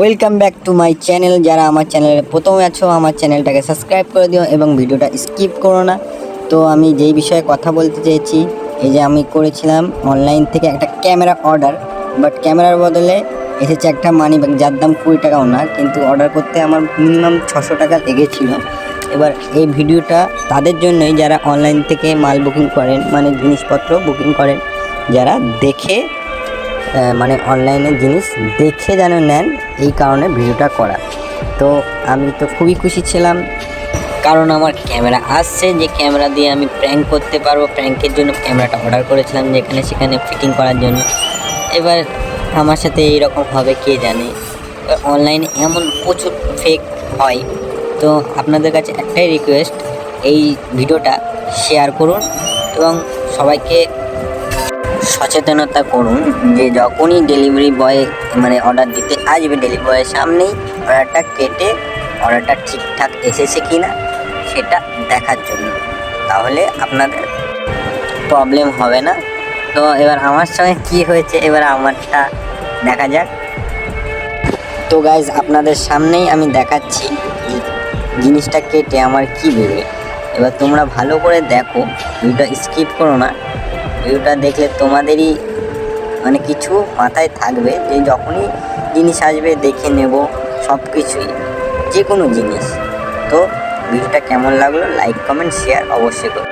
Welcome back to my channel যারা আমার চ্যানেলে প্রথমে আছো, আমার চ্যানেলটাকে সাবস্ক্রাইব করে দিও এবং ভিডিওটা স্কিপ করো না। তো আমি যেই বিষয়ে কথা বলতে চেয়েছি এই যে আমি করেছিলাম অনলাইন থেকে একটা ক্যামেরা অর্ডার বাট ক্যামেরার বদলে এসেছে একটা মানি ব্যাগ যার দাম কুড়ি টাকাও না, কিন্তু অর্ডার করতে আমার মিনিমাম ছশো টাকা লেগেছিল। এবার এই ভিডিওটা তাদের জন্যই যারা অনলাইন থেকে মাল বুকিং করেন মানে জিনিসপত্র বুকিং করেন, যারা দেখে মানে অনলাইনে জিনিস দেখে যেন নেন, এই কারণে ভিডিওটা করা। তো আমি তো খুবই খুশি ছিলাম। কারণ আমার ক্যামেরা আসছে, যে ক্যামেরা দিয়ে আমি প্র্যাঙ্ক করতে পারব। প্র্যাঙ্কের জন্য ক্যামেরাটা অর্ডার করেছিলাম, যেখানে সেখানে ফিটিং করার জন্য। এবার আমার সাথে এইরকম হবে, কে জানে? অনলাইনে এমন প্রচুর ফেক হয়। তো আপনাদের কাছে একটাই রিকোয়েস্ট এই ভিডিওটা শেয়ার করুন এবং সবাইকে সচেতনতা করুন যে যখনই ডেলিভারি বয় মানে অর্ডার দিতে আসবে ডেলিভারি বয়ের সামনেই অর্ডারটা কেটে অর্ডারটা ঠিকঠাক এসেছে কি না সেটা দেখার জন্য। তাহলে আপনাদের প্রবলেম হবে না। তো এবার আমার সঙ্গে কি হয়েছে এবার আমারটা দেখা যাক। তো গাইজ আপনাদের সামনেই আমি দেখাচ্ছি জিনিসটা কেটে আমার কি বেরোয়। এবার তোমরা ভালো করে দেখো ভিডিওটা স্কিপ করো না। ভিডিওটা দেখলে তোমাদেরই মানে কিছু মাথায় থাকবে যে যখনই জিনিস আসবে দেখে নেব সব কিছুই যে কোনো জিনিস। তো ভিডিওটা কেমন লাগল লাইক কমেন্ট শেয়ার অবশ্যই করো।